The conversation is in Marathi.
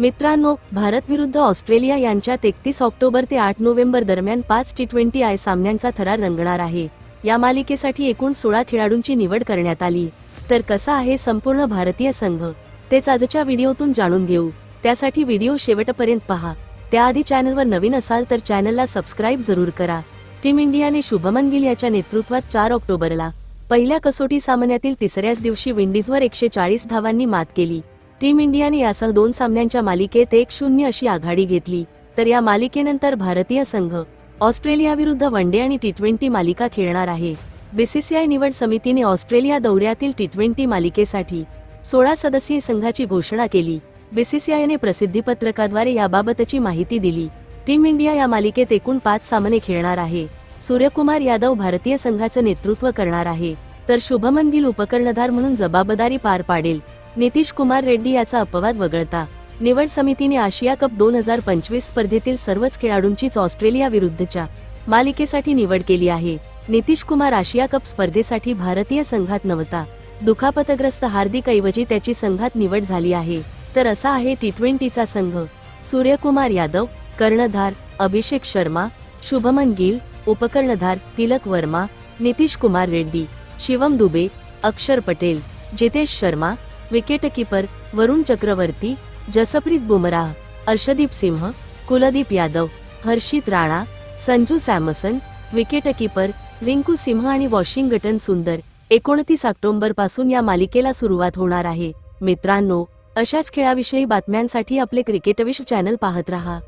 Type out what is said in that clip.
मित्रांनो भारत विरुद्ध ऑस्ट्रेलिया यांच्यात एकतीस ऑक्टोबर ते आठ नोव्हेंबर दरम्यान पाच टी ट्वेंटी आय सामन्यांचा थरार रंगणार आहे. या मालिकेसाठी एकूण सोळा खेळाडूंची निवड करण्यात आली. तर कसा आहे संपूर्ण भारतीय संघ? तेच आजच्या व्हिडिओतून जाणून घेऊ. त्यासाठी व्हिडिओ शेवटपर्यंत पहा. त्याआधी चॅनलवर नवीन असाल तर चॅनलला सबस्क्राईब जरूर करा. टीम इंडियाने शुभमन गिल याच्या नेतृत्वात चार ऑक्टोबरला पहिल्या कसोटी सामन्यातील तिसऱ्याच दिवशी विंडीजवर एकशे चाळीस धावांनी मात केली. टीम इंडियाने यासह दोन सामन्यांच्या मालिकेत एक शून्य अशी आघाडी घेतली. तर या मालिकेनंतर भारतीय संघ ऑस्ट्रेलियाविरुद्ध वनडे आणि टी ट्वेंटी मालिका खेळणार आहे. बीसीसीआय निवड समितीने ऑस्ट्रेलिया दौऱ्यातील टी ट्वेंटी मालिकेसाठी सोळा सदस्यीय संघाची घोषणा केली. बीसीसीआयने प्रसिद्धीपत्रकाद्वारे याबाबतची माहिती दिली. टीम इंडिया या मालिकेत एकूण पाच सामने खेळणार आहे. सूर्यकुमार यादव भारतीय संघाचं नेतृत्व करणार आहे. तर शुभमन गिल उपकर्णधार म्हणून जबाबदारी पार पाडेल. नितीश कुमार रेड्डी याचा अपवाद वगळता. निवड समितीने आशिया कप दोन हजार पंचवीस स्पर्धेतील सर्वच खेळाडूंचीच ऑस्ट्रेलिया विरुद्धच्या मालिकेसाठी निवड केली आहे. नितीश कुमार आशिया कप स्पर्धेसाठी भारतीय संघात नव्हता. दुखापतग्रस्त हार्दिक ऐवजी त्याची संघात निवड झाली आहे. तर असा आहे टी ट्वेंटीचा संघ. सूर्यकुमार यादव कर्णधार अभिषेक शर्मा शुभमन गिल उपकर्णधार तिलक वर्मा नितीश कुमार रेड्डी शिवम दुबे अक्षर पटेल जितेश शर्मा विकेटकीपर वरुण चक्रवर्ती जसप्रीत बुमराह अर्षदीप सिंह कुलदीप यादव हर्षित राणा संजू सॅमसन विकेटकीपर रिंकू सिंह आणि वॉशिंग्टन सुंदर एकोणतीस ऑक्टोबरपासून या मालिकेला सुरुवात होणार आहे. मित्रांनो अशाच खेळाविषयी बातम्यांसाठी आपले क्रिकेटविश्व चॅनल पाहत रहा.